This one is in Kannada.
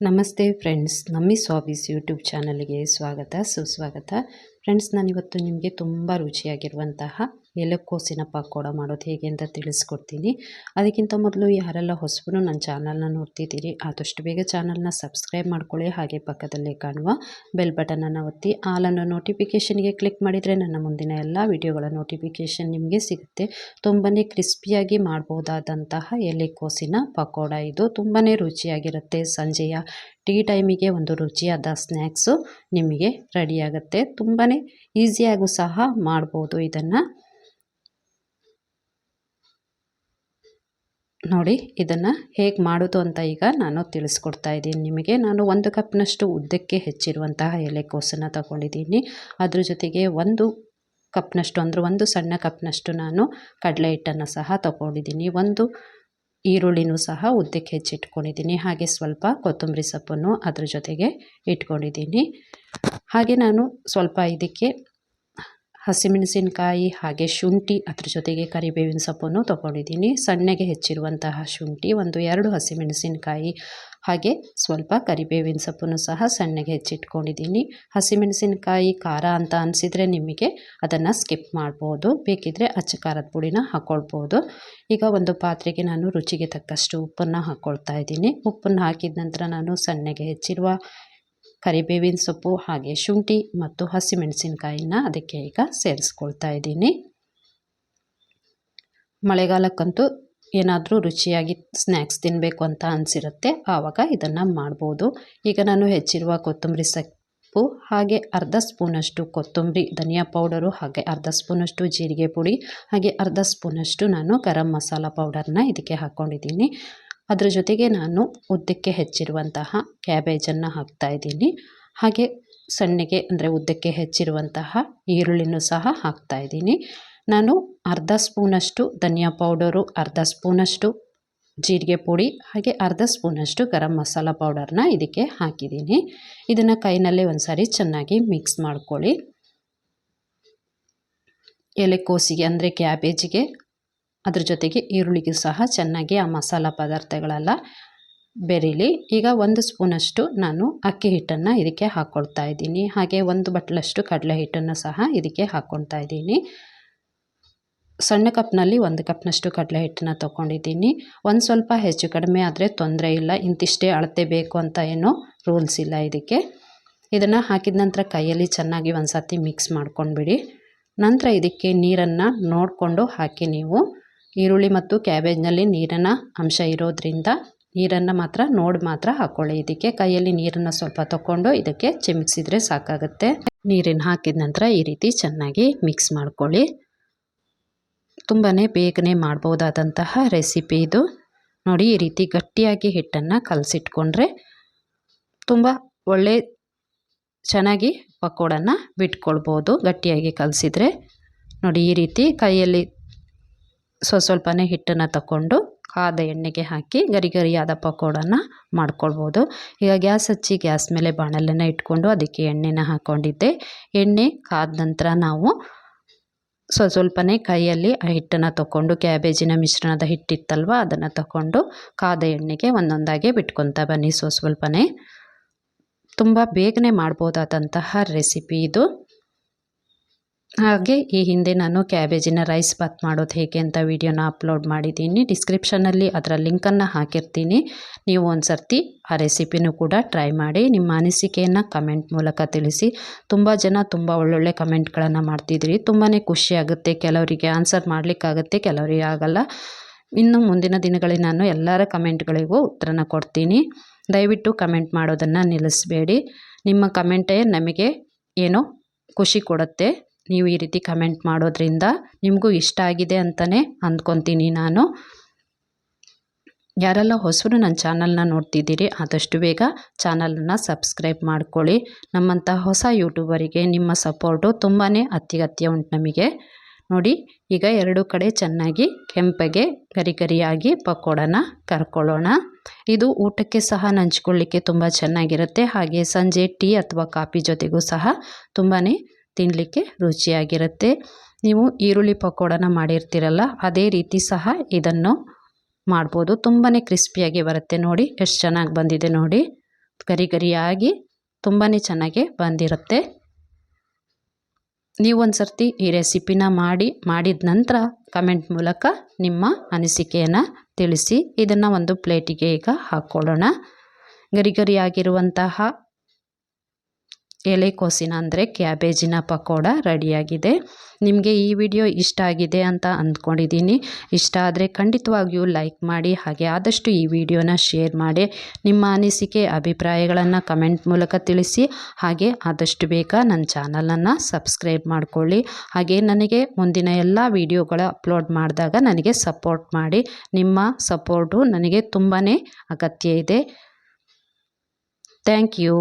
ನಮಸ್ತೆ ಫ್ರೆಂಡ್ಸ್ ನಮ್ಮಿ ಸ್ವಾಬೀಸ್ ಯೂಟ್ಯೂಬ್ ಚಾನಲ್ಗೆ ಸ್ವಾಗತ ಸುಸ್ವಾಗತ. ಫ್ರೆಂಡ್ಸ್ ನಾನಿವತ್ತು ನಿಮಗೆ ತುಂಬ ರುಚಿಯಾಗಿರುವಂತಹ ಎಲೆಕೋಸಿನ ಪಕೋಡ ಮಾಡೋದು ಹೇಗೆ ಅಂತ ತಿಳಿಸ್ಕೊಡ್ತೀನಿ. ಅದಕ್ಕಿಂತ ಮೊದಲು ಯಾರೆಲ್ಲ ಹೊಸಬರು ನನ್ನ ಚಾನಲ್ನ ನೋಡ್ತಿದ್ದೀರಿ, ಆದಷ್ಟು ಬೇಗ ಚಾನಲ್ನ ಸಬ್ಸ್ಕ್ರೈಬ್ ಮಾಡ್ಕೊಳ್ಳಿ. ಹಾಗೆ ಪಕ್ಕದಲ್ಲೇ ಕಾಣುವ ಬೆಲ್ ಬಟನನ್ನು ಒತ್ತಿ, ಆಲನ್ನು ನೋಟಿಫಿಕೇಷನ್ಗೆ ಕ್ಲಿಕ್ ಮಾಡಿದರೆ ನನ್ನ ಮುಂದಿನ ಎಲ್ಲ ವಿಡಿಯೋಗಳ ನೋಟಿಫಿಕೇಷನ್ ನಿಮಗೆ ಸಿಗುತ್ತೆ. ತುಂಬಾ ಕ್ರಿಸ್ಪಿಯಾಗಿ ಮಾಡ್ಬೋದಾದಂತಹ ಎಲೆಕೋಸಿನ ಪಕೋಡ ಇದು. ತುಂಬಾ ರುಚಿಯಾಗಿರುತ್ತೆ. ಸಂಜೆಯ ಟೀ ಟೈಮಿಗೆ ಒಂದು ರುಚಿಯಾದ ಸ್ನ್ಯಾಕ್ಸು ನಿಮಗೆ ರೆಡಿಯಾಗುತ್ತೆ. ತುಂಬಾ ಈಸಿಯಾಗೂ ಸಹ ಮಾಡ್ಬೋದು ಇದನ್ನು. ನೋಡಿ, ಇದನ್ನು ಹೇಗೆ ಮಾಡೋದು ಅಂತ ಈಗ ನಾನು ತಿಳಿಸ್ಕೊಡ್ತಾ ಇದ್ದೀನಿ. ನಿಮಗೆ ನಾನು ಒಂದು ಕಪ್ನಷ್ಟು ಉದ್ದಕ್ಕೆ ಹೆಚ್ಚಿರುವಂತಹ ಎಲೆಕೋಸನ್ನು ತಗೊಂಡಿದ್ದೀನಿ. ಅದ್ರ ಜೊತೆಗೆ ಒಂದು ಕಪ್ನಷ್ಟು, ಅಂದರೆ ಒಂದು ಸಣ್ಣ ಕಪ್ನಷ್ಟು ನಾನು ಕಡಲೆ ಹಿಟ್ಟನ್ನು ಸಹ ತಗೊಂಡಿದ್ದೀನಿ. ಒಂದು ಈರುಳ್ಳಿನೂ ಸಹ ಉದ್ದಕ್ಕೆ ಹೆಚ್ಚಿಟ್ಕೊಂಡಿದ್ದೀನಿ. ಹಾಗೆ ಸ್ವಲ್ಪ ಕೊತ್ತಂಬರಿ ಸೊಪ್ಪನ್ನು ಅದ್ರ ಜೊತೆಗೆ ಇಟ್ಕೊಂಡಿದ್ದೀನಿ. ಹಾಗೆ ನಾನು ಸ್ವಲ್ಪ ಇದಕ್ಕೆ ಹಸಿಮೆಣಸಿನಕಾಯಿ ಹಾಗೆ ಶುಂಠಿ ಅದ್ರ ಜೊತೆಗೆ ಕರಿಬೇವಿನ ಸೊಪ್ಪನ್ನು ತೊಗೊಂಡಿದ್ದೀನಿ. ಸಣ್ಣಗೆ ಹೆಚ್ಚಿರುವಂತಹ ಶುಂಠಿ, ಒಂದು ಎರಡು ಹಸಿಮೆಣಸಿನಕಾಯಿ ಹಾಗೆ ಸ್ವಲ್ಪ ಕರಿಬೇವಿನ ಸೊಪ್ಪನ್ನು ಸಹ ಸಣ್ಣಗೆ ಹೆಚ್ಚಿಟ್ಕೊಂಡಿದ್ದೀನಿ. ಹಸಿಮೆಣಸಿನಕಾಯಿ ಖಾರ ಅಂತ ಅನಿಸಿದರೆ ನಿಮಗೆ ಅದನ್ನು ಸ್ಕಿಪ್ ಮಾಡ್ಬೋದು. ಬೇಕಿದ್ದರೆ ಅಚ್ಚ ಖಾರದ ಪುಡಿನ ಹಾಕ್ಕೊಳ್ಬೋದು ಈಗ ಒಂದು ಪಾತ್ರೆಗೆ ನಾನು ರುಚಿಗೆ ತಕ್ಕಷ್ಟು ಉಪ್ಪನ್ನು ಹಾಕ್ಕೊಳ್ತಾ ಇದ್ದೀನಿ. ಉಪ್ಪನ್ನು ಹಾಕಿದ ನಂತರ ನಾನು ಸಣ್ಣಗೆ ಹೆಚ್ಚಿರುವ ಕರಿಬೇವಿನ ಸೊಪ್ಪು ಹಾಗೆ ಶುಂಠಿ ಮತ್ತು ಹಸಿಮೆಣಸಿನ್ಕಾಯಿನ ಅದಕ್ಕೆ ಈಗ ಸೇರಿಸ್ಕೊಳ್ತಾ ಇದ್ದೀನಿ. ಮಳೆಗಾಲಕ್ಕಂತೂ ಏನಾದರೂ ರುಚಿಯಾಗಿ ಸ್ನ್ಯಾಕ್ಸ್ ತಿನ್ನಬೇಕು ಅಂತ ಅನಿಸಿರುತ್ತೆ, ಆವಾಗ ಇದನ್ನು ಮಾಡ್ಬೋದು. ಈಗ ನಾನು ಹೆಚ್ಚಿರುವ ಕೊತ್ತಂಬರಿ ಸೊಪ್ಪು ಹಾಗೆ ಅರ್ಧ ಸ್ಪೂನಷ್ಟು ಕೊತ್ತಂಬರಿ, ಧನಿಯಾ ಪೌಡರು ಹಾಗೆ ಅರ್ಧ ಸ್ಪೂನಷ್ಟು ಜೀರಿಗೆ ಪುಡಿ ಹಾಗೆ ಅರ್ಧ ಸ್ಪೂನಷ್ಟು ನಾನು ಗರಂ ಮಸಾಲ ಪೌಡರ್ನ ಇದಕ್ಕೆ ಹಾಕ್ಕೊಂಡಿದ್ದೀನಿ ಅದರ ಜೊತೆಗೆ ನಾನು ಉದ್ದಕ್ಕೆ ಹೆಚ್ಚಿರುವಂತಹ ಕ್ಯಾಬೇಜನ್ನು ಹಾಕ್ತಾ ಇದ್ದೀನಿ. ಹಾಗೆ ಸಣ್ಣಗೆ ಅಂದರೆ ಉದ್ದಕ್ಕೆ ಹೆಚ್ಚಿರುವಂತಹ ಈರುಳ್ಳಿನೂ ಸಹ ಹಾಕ್ತಾ ಇದ್ದೀನಿ. ನಾನು ಅರ್ಧ ಸ್ಪೂನಷ್ಟು ಧನಿಯಾ ಪೌಡರು, ಅರ್ಧ ಸ್ಪೂನಷ್ಟು ಜೀರಿಗೆ ಪುಡಿ, ಹಾಗೆ ಅರ್ಧ ಸ್ಪೂನಷ್ಟು ಗರಂ ಮಸಾಲ ಪೌಡರ್ನ ಇದಕ್ಕೆ ಹಾಕಿದ್ದೀನಿ. ಇದನ್ನು ಕೈನಲ್ಲೇ ಒಂದು ಸಾರಿ ಚೆನ್ನಾಗಿ ಮಿಕ್ಸ್ ಮಾಡ್ಕೊಳ್ಳಿ. ಎಲೆಕೋಸಿಗೆ ಅಂದರೆ ಕ್ಯಾಬೇಜಿಗೆ ಅದ್ರ ಜೊತೆಗೆ ಈರುಳ್ಳಿಗೂ ಸಹ ಚೆನ್ನಾಗಿ ಆ ಮಸಾಲ ಪದಾರ್ಥಗಳೆಲ್ಲ ಬೆರೀಲಿ. ಈಗ ಒಂದು ಸ್ಪೂನಷ್ಟು ನಾನು ಅಕ್ಕಿ ಹಿಟ್ಟನ್ನು ಇದಕ್ಕೆ ಹಾಕ್ಕೊಳ್ತಾ ಇದ್ದೀನಿ. ಹಾಗೆ ಒಂದು ಬಟ್ಲಷ್ಟು ಕಡಲೆ ಹಿಟ್ಟನ್ನು ಸಹ ಇದಕ್ಕೆ ಹಾಕ್ಕೊಳ್ತಾ ಇದ್ದೀನಿ. ಸಣ್ಣ ಕಪ್ನಲ್ಲಿ ಒಂದು ಕಪ್ನಷ್ಟು ಕಡಲೆ ಹಿಟ್ಟನ್ನು ತೊಗೊಂಡಿದ್ದೀನಿ. ಒಂದು ಸ್ವಲ್ಪ ಹೆಚ್ಚು ಕಡಿಮೆ ಆದರೆ ತೊಂದರೆ ಇಲ್ಲ. ಇಂತಿಷ್ಟೇ ಅಳತೆ ಬೇಕು ಅಂತ ಏನೂ ರೂಲ್ಸ್ ಇಲ್ಲ ಇದಕ್ಕೆ. ಇದನ್ನು ಹಾಕಿದ ನಂತರ ಕೈಯಲ್ಲಿ ಚೆನ್ನಾಗಿ ಒಂದು ಸರ್ತಿ ಮಿಕ್ಸ್ ಮಾಡ್ಕೊಂಡ್ಬಿಡಿ. ನಂತರ ಇದಕ್ಕೆ ನೀರನ್ನು ನೋಡಿಕೊಂಡು ಹಾಕಿ ನೀವು ಈರುಳ್ಳಿ ಮತ್ತು ಕ್ಯಾಬೇಜ್ನಲ್ಲಿ ನೀರಿನ ಅಂಶ ಇರೋದ್ರಿಂದ ನೀರನ್ನು ಮಾತ್ರ, ನೋಡಿ ಮಾತ್ರ ಹಾಕ್ಕೊಳ್ಳಿ ಇದಕ್ಕೆ ಕೈಯಲ್ಲಿ ನೀರನ್ನು ಸ್ವಲ್ಪ ತಗೊಂಡು ಇದಕ್ಕೆ ಚಿಮಿಕ್ಸಿದ್ರೆ ಸಾಕಾಗುತ್ತೆ. ನೀರಿನ ಹಾಕಿದ ನಂತರ ಈ ರೀತಿ ಚೆನ್ನಾಗಿ ಮಿಕ್ಸ್ ಮಾಡ್ಕೊಳ್ಳಿ. ತುಂಬಾ ಬೇಗನೆ ಮಾಡ್ಬೋದಾದಂತಹ ರೆಸಿಪಿ ಇದು. ನೋಡಿ, ಈ ರೀತಿ ಗಟ್ಟಿಯಾಗಿ ಹಿಟ್ಟನ್ನು ಕಲಸಿಟ್ಕೊಂಡ್ರೆ ತುಂಬ ಒಳ್ಳೆ ಚೆನ್ನಾಗಿ ಪಕೋಡನ್ನು ಬಿಟ್ಕೊಳ್ಬೋದು. ಗಟ್ಟಿಯಾಗಿ ಕಲಸಿದ್ರೆ ನೋಡಿ, ಈ ರೀತಿ ಕೈಯಲ್ಲಿ ಸ್ವ ಸ್ವಲ್ಪನೇ ಹಿಟ್ಟನ್ನು ತಗೊಂಡು ಕಾದ ಎಣ್ಣೆಗೆ ಹಾಕಿ ಗರಿ ಗರಿಯಾದ ಪಕೋಡನ ಮಾಡ್ಕೊಳ್ಬೋದು. ಈಗ ಗ್ಯಾಸ್ ಹಚ್ಚಿ ಗ್ಯಾಸ್ ಮೇಲೆ ಬಾಣಲೆನ ಇಟ್ಕೊಂಡು ಅದಕ್ಕೆ ಎಣ್ಣೆನ ಹಾಕ್ಕೊಂಡಿದ್ದೆ ಎಣ್ಣೆ ಕಾದ ನಂತರ ನಾವು ಸ್ವ ಸ್ವಲ್ಪನೇ ಕೈಯಲ್ಲಿ ಆ ಹಿಟ್ಟನ್ನು ತಗೊಂಡು ಕ್ಯಾಬೇಜಿನ ಮಿಶ್ರಣದ ಹಿಟ್ಟಿತ್ತಲ್ವ ಅದನ್ನು ತಗೊಂಡು ಕಾದ ಎಣ್ಣೆಗೆ ಒಂದೊಂದಾಗೆ ಬಿಟ್ಕೊತ ಬನ್ನಿ. ಸ್ವ ಸ್ವಲ್ಪನೇ ತುಂಬ ಬೇಗನೆ ಮಾಡ್ಬೋದಾದಂತಹ ರೆಸಿಪಿ ಇದು. ಹಾಗೆ ಈ ಹಿಂದೆ ನಾನು ಕ್ಯಾಬೇಜಿನ ರೈಸ್ ಬಾತ್ ಮಾಡೋದು ಹೇಗೆ ಅಂತ ವಿಡಿಯೋನ ಅಪ್ಲೋಡ್ ಮಾಡಿದ್ದೀನಿ. ಡಿಸ್ಕ್ರಿಪ್ಷನಲ್ಲಿ ಅದರ ಲಿಂಕನ್ನು ಹಾಕಿರ್ತೀನಿ. ನೀವು ಒಂದು ಸರ್ತಿ ಆ ರೆಸಿಪಿನೂ ಕೂಡ ಟ್ರೈ ಮಾಡಿ. ನಿಮ್ಮ ಅನಿಸಿಕೆಯನ್ನು ಕಮೆಂಟ್ ಮೂಲಕ ತಿಳಿಸಿ. ತುಂಬ ಜನ ತುಂಬ ಒಳ್ಳೊಳ್ಳೆ ಕಮೆಂಟ್ಗಳನ್ನು ಮಾಡ್ತಿದ್ದೀರಿ. ತುಂಬಾ ಖುಷಿಯಾಗುತ್ತೆ. ಕೆಲವರಿಗೆ ಆನ್ಸರ್ ಮಾಡಲಿಕ್ಕಾಗುತ್ತೆ, ಕೆಲವರಿಗೆ ಆಗಲ್ಲ. ಇನ್ನು ಮುಂದಿನ ದಿನಗಳಲ್ಲಿ ನಾನು ಎಲ್ಲರ ಕಮೆಂಟ್ಗಳಿಗೂ ಉತ್ತರನ ಕೊಡ್ತೀನಿ. ದಯವಿಟ್ಟು ಕಮೆಂಟ್ ಮಾಡೋದನ್ನು ನಿಲ್ಲಿಸಬೇಡಿ. ನಿಮ್ಮ ಕಮೆಂಟೇ ನಮಗೆ ಏನೋ ಖುಷಿ ಕೊಡುತ್ತೆ. ನೀವು ಈ ರೀತಿ ಕಮೆಂಟ್ ಮಾಡೋದ್ರಿಂದ ನಿಮಗೂ ಇಷ್ಟ ಆಗಿದೆ ಅಂತಲೇ ಅಂದ್ಕೊತೀನಿ ನಾನು. ಯಾರೆಲ್ಲ ಹೊಸರು ನನ್ನ ಚಾನಲ್ನ ನೋಡ್ತಿದ್ದೀರಿ, ಆದಷ್ಟು ಬೇಗ ಚಾನಲನ್ನು ಸಬ್ಸ್ಕ್ರೈಬ್ ಮಾಡ್ಕೊಳ್ಳಿ. ನಮ್ಮಂಥ ಹೊಸ ಯೂಟ್ಯೂಬರಿಗೆ ನಿಮ್ಮ ಸಪೋರ್ಟು ತುಂಬಾ ಅತ್ಯಗತ್ಯ ಉಂಟು ನಮಗೆ. ನೋಡಿ, ಈಗ ಎರಡು ಕಡೆ ಚೆನ್ನಾಗಿ ಕೆಂಪಗೆ ಗರಿ ಗರಿಯಾಗಿ ಪಕೋಡನ ಕರ್ಕೊಳ್ಳೋಣ. ಇದು ಊಟಕ್ಕೆ ಸಹ ನಂಚ್ಕೊಳ್ಳಿಕ್ಕೆ ತುಂಬ ಚೆನ್ನಾಗಿರುತ್ತೆ. ಹಾಗೆ ಸಂಜೆ ಟೀ ಅಥವಾ ಕಾಫಿ ಜೊತೆಗೂ ಸಹ ತುಂಬಾ ತಿನ್ನಲಿಕ್ಕೆ ರುಚಿಯಾಗಿರುತ್ತೆ. ನೀವು ಈರುಳ್ಳಿ ಪಕೋಡನ ಮಾಡಿರ್ತೀರಲ್ಲ, ಅದೇ ರೀತಿ ಸಹ ಇದನ್ನು ಮಾಡ್ಬೋದು. ತುಂಬಾ ಕ್ರಿಸ್ಪಿಯಾಗಿ ಬರುತ್ತೆ ನೋಡಿ, ಎಷ್ಟು ಚೆನ್ನಾಗಿ ಬಂದಿದೆ ನೋಡಿ. ಗರಿ ಗರಿಯಾಗಿ ತುಂಬಾ ಚೆನ್ನಾಗಿ ಬಂದಿರುತ್ತೆ. ನೀವು ಸರ್ತಿ ಈ ರೆಸಿಪಿನ ಮಾಡಿ, ಮಾಡಿದ ನಂತರ ಕಮೆಂಟ್ ಮೂಲಕ ನಿಮ್ಮ ಅನಿಸಿಕೆಯನ್ನು ತಿಳಿಸಿ, ಇದನ್ನು ಒಂದು ಪ್ಲೇಟಿಗೆ ಈಗ ಹಾಕ್ಕೊಳ್ಳೋಣ. ಗರಿ ಗರಿಯಾಗಿರುವಂತಹ ಎಲೆಕೋಸಿನ ಅಂದರೆ ಕ್ಯಾಬೇಜಿನ ಪಕೋಡ ರೆಡಿಯಾಗಿದೆ. ನಿಮಗೆ ಈ ವಿಡಿಯೋ ಇಷ್ಟ ಆಗಿದೆ ಅಂತ ಅಂದ್ಕೊಂಡಿದ್ದೀನಿ. ಇಷ್ಟ ಆದರೆ ಖಂಡಿತವಾಗಿಯೂ ಲೈಕ್ ಮಾಡಿ, ಹಾಗೆ ಆದಷ್ಟು ಈ ವಿಡಿಯೋನ ಶೇರ್ ಮಾಡಿ. ನಿಮ್ಮ ಅನಿಸಿಕೆ, ಅಭಿಪ್ರಾಯಗಳನ್ನು ಕಮೆಂಟ್ ಮೂಲಕ ತಿಳಿಸಿ. ಹಾಗೆ ಆದಷ್ಟು ಬೇಗ ನನ್ನ ಚಾನಲನ್ನು ಸಬ್ಸ್ಕ್ರೈಬ್ ಮಾಡಿಕೊಳ್ಳಿ. ಹಾಗೆ ನನಗೆ ಮುಂದಿನ ಎಲ್ಲ ವಿಡಿಯೋಗಳ ಅಪ್ಲೋಡ್ ಮಾಡಿದಾಗ ನನಗೆ ಸಪೋರ್ಟ್ ಮಾಡಿ. ನಿಮ್ಮ ಸಪೋರ್ಟು ನನಗೆ ತುಂಬಾ ಅಗತ್ಯ ಇದೆ. Thank you.